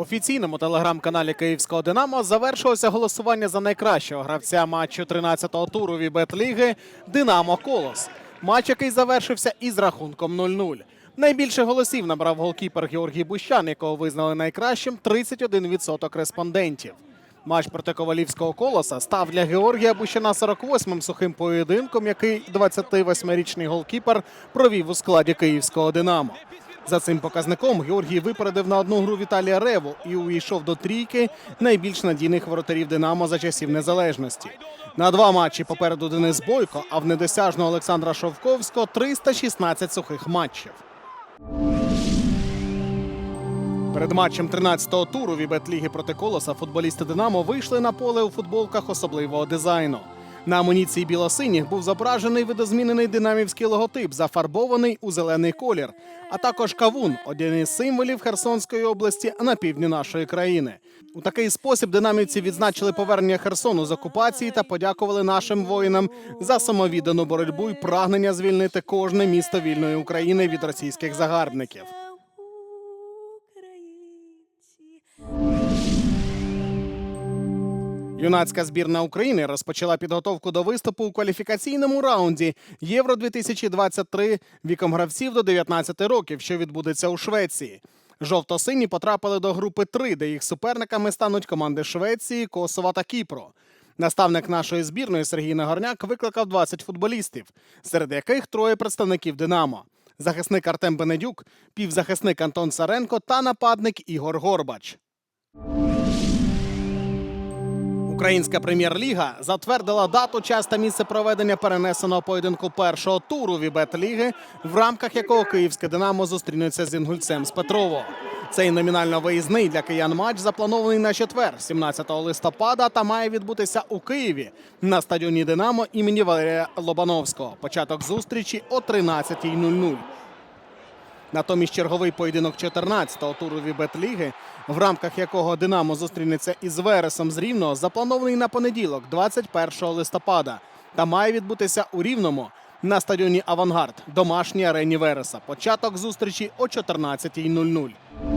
офіційному телеграм-каналі Київського Динамо завершилося голосування за найкращого гравця матчу 13-го туру Вібет-ліги Динамо Колос. Матч, який завершився із рахунком 0-0. Найбільше голосів набрав голкіпер Георгій Бущан, якого визнали найкращим 31% респондентів. Матч проти ковалівського колоса став для Георгія Бущана 48-м сухим поєдинком, який 28-річний голкіпер провів у складі київського Динамо. За цим показником Георгій випередив на одну гру Віталія Реву і увійшов до трійки найбільш надійних воротарів Динамо за часів незалежності. На два матчі попереду Денис Бойко, а в недосяжного Олександра Шовковського 316 сухих матчів. Перед матчем 13-го туру Вібет-ліги проти Колоса футболісти Динамо вийшли на поле у футболках особливого дизайну. На амуніції білосиніх був зображений видозмінений динамівський логотип, зафарбований у зелений колір, а також кавун один із символів Херсонської області на півдні нашої країни. У такий спосіб динамівці відзначили повернення Херсону з окупації та подякували нашим воїнам за самовіддану боротьбу і прагнення звільнити кожне місто вільної України від російських загарбників. Юнацька збірна України розпочала підготовку до виступу у кваліфікаційному раунді Євро 2023 віком гравців до 19 років, що відбудеться у Швеції. Жовто-сині потрапили до групи 3, де їх суперниками стануть команди Швеції, Косова та Кіпру. Наставник нашої збірної Сергій Нагорняк викликав 20 футболістів, серед яких троє представників Динамо: захисник Артем Бенедюк, півзахисник Антон Саренко та нападник Ігор Горбач. Українська прем'єр-ліга затвердила дату, час та місце проведення перенесеного поєдинку першого туру Вібет-ліги, в рамках якого київське Динамо зустрінеться з інгульцем з Петрово. Цей номінально виїзний для киян матч запланований на четвер, 17 листопада, та має відбутися у Києві на стадіоні Динамо імені Валерія Лобановського. Початок зустрічі о 13.00. Натомість черговий поєдинок 14-го туру Вібет-ліги, в рамках якого Динамо зустрінеться із Вересом з Рівного, запланований на понеділок, 21 листопада, та має відбутися у Рівному на стадіоні Авангард, домашній арені Вереса. Початок зустрічі о 14.00.